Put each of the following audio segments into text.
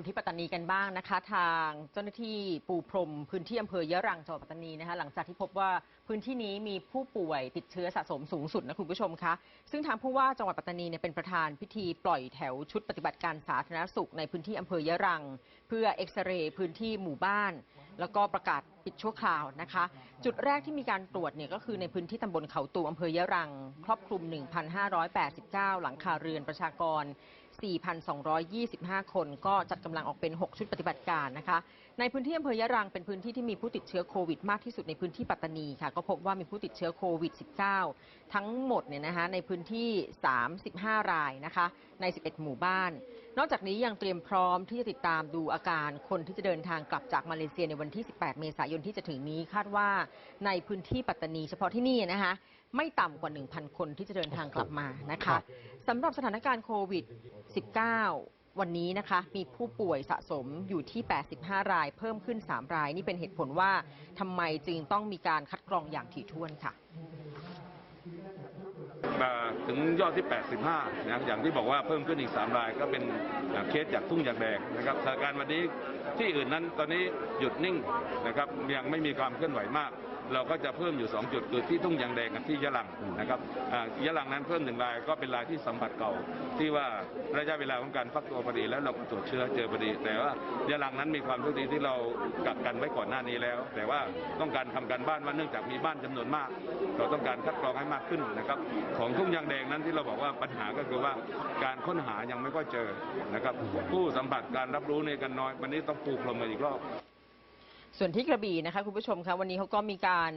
ดูที่ปัตตานีกันบ้างนะคะ ทางเจ้าหน้าที่ปูพรม พื้นที่อำเภอยะรังจังหวัดปัตตานีนะคะ หลังจากที่พบว่าพื้นที่นี้มีผู้ป่วยติดเชื้อสะสมสูงสุดนะคุณผู้ชมคะซึ่งทางผู้ว่าจังหวัดปัตตานีเนี่ยเป็นประธานพิธีปล่อยแถวชุดปฏิบัติการสาธารณสุขในพื้นที่อำเภอยะรัง เพื่อเอ็กซเรย์พื้นที่หมู่บ้าน แล้วก็ประกาศปิดชั่วคราวนะคะ จุดแรกที่มีการตรวจเนี่ยก็คือในพื้นที่ตำบลเขาตูมอำเภอยะรัง ครอบคลุม 1,589 หลังคาเรือนประชากร 4,225 คนก็จัดกำลังออกเป็น 6 ชุดปฏิบัติการนะคะ ในพื้นที่อำเภอยะรังเป็นพื้นที่ที่มีผู้ติดเชื้อโควิดมากที่สุดในพื้นที่ปัตตานีค่ะ ก็พบว่ามีผู้ติดเชื้อโควิด -19 ทั้งหมดเนี่ยนะคะในพื้นที่ 35 รายนะคะใน 11 หมู่บ้าน นอกจากนี้ยังเตรียมพร้อมที่จะติดตามดูอาการคนที่จะเดินทางกลับจากมาเลเซียในวันที่ 18 เมษายนที่จะถึงนี้คาดว่าในพื้นที่ปัตตานีเฉพาะที่นี่นะคะไม่ต่ำกว่า 1,000 คนที่จะเดินทางกลับมานะครัคะบสำหรับสถานการณ์โควิด19 วันนี้นะคะมีผู้ป่วยสะสมอยู่ที่ 85 ราย เพิ่มขึ้น 3 ราย นี่เป็นเหตุผลว่าทำไมจึงต้องมีการคัดกรองอย่างถี่ถ้วนค่ะถึงยอดที่ 85 นะ อย่างที่บอกว่าเพิ่มขึ้นอีก 3 ราย ก็เป็นเคสจากทุ่งยางแดงนะครับสถานการณ์วันนี้ที่อื่นนั้นตอนนี้หยุดนิ่งนะครับ ยังไม่มีความเคลื่อนไหวมาก เราก็จะเพิ่มอยู่ 2 จุดคือที่ทุ่งยางแดงกับที่ยะลังนะครับอ่ายะลังนั้นเพิ่มหนึ่งรายก็เป็นรายที่สัมผัสเก่า ที่ว่าระยะเวลาของการฟักตัวพอดีแล้วเราก็ตรวจเชื้อเจอพอดี แต่ว่ายะลังนั้นมีความโชคดีที่เรากักกันไว้ก่อนหน้านี้แล้ว แต่ว่าต้องการทำการบ้านว่าเนื่องจากมีบ้านจำนวนมาก เราต้องการคัดกรองให้มากขึ้นนะครับ ของทุ่งยางแดงนั้นที่เราบอกว่าปัญหาก็คือว่าการค้นหายังไม่ค่อยเจอนะครับผู้สัมผัสการรับรู้ในยกันน้อยวันนี้ต้องปูพรมมาอีกรอบ ส่วนที่กระบี่นะคะคุณผู้ชมคะวันนี้เขาก็มีการ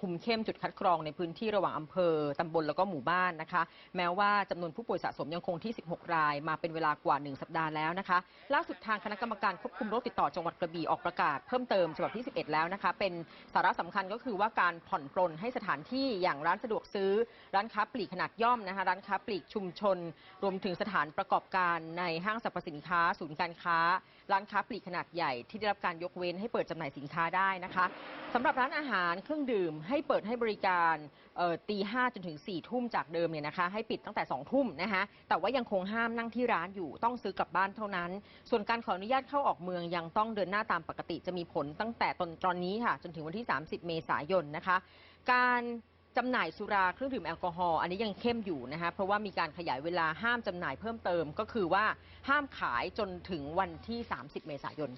คุมเข้มจุดคัดกรองในพื้นที่ระหว่างอำเภอตำบลแล้วก็หมู่บ้านนะคะ แม้ว่าจำนวนผู้ป่วยสะสมยังคงที่ 16 ราย มาเป็นเวลากว่า 1 สัปดาห์แล้วนะคะล่าสุดทางคณะกรรมการควบคุมโรคติดต่อจังหวัดกระบี่ออกประกาศเพิ่มเติมฉบับที่ 11 แล้วนะคะ เป็นสาระสำคัญก็คือว่าการผ่อนปลนให้สถานที่อย่างร้านสะดวกซื้อ ร้านค้าปลีกขนาดย่อมนะคะร้านค้าปลีกชุมชน รวมถึงสถานประกอบการในห้างสรรพสินค้า ศูนย์การค้า ร้านค้าปลีกขนาดใหญ่ที่ได้รับการยกเว้นให้เปิดจำหน่ายสินค้าได้นะคะสำหรับร้านอาหารเครื่องดื่มให้เปิดให้บริการตีห้าจนถึง4ี่ทุ่มจากเดิมเนี่ยนะคะ ให้ปิดตั้งแต่2องทุ่มนะคะแต่ว่ายังคงห้ามนั่งที่ร้านอยู่ต้องซื้อกลับบ้านเท่านั้น ส่วนการขออนุญาตเข้าออกเมืองยังต้องเดินหน้าตามปกติจะมีผลตั้งแต่ตอนตอนนี้ค่ะ จนถึงวันที่ 30 เมษายนนะคะ การจำหน่ายสุราเครื่องดื่มแอลกอฮอล์อันนี้ยังเข้มอยู่นะคะเพราะว่ามีการขยายเวลาห้ามจำหน่ายเพิ่มเติมก็คือว่าห้ามขายจนถึงวันที่ 30 เมษายน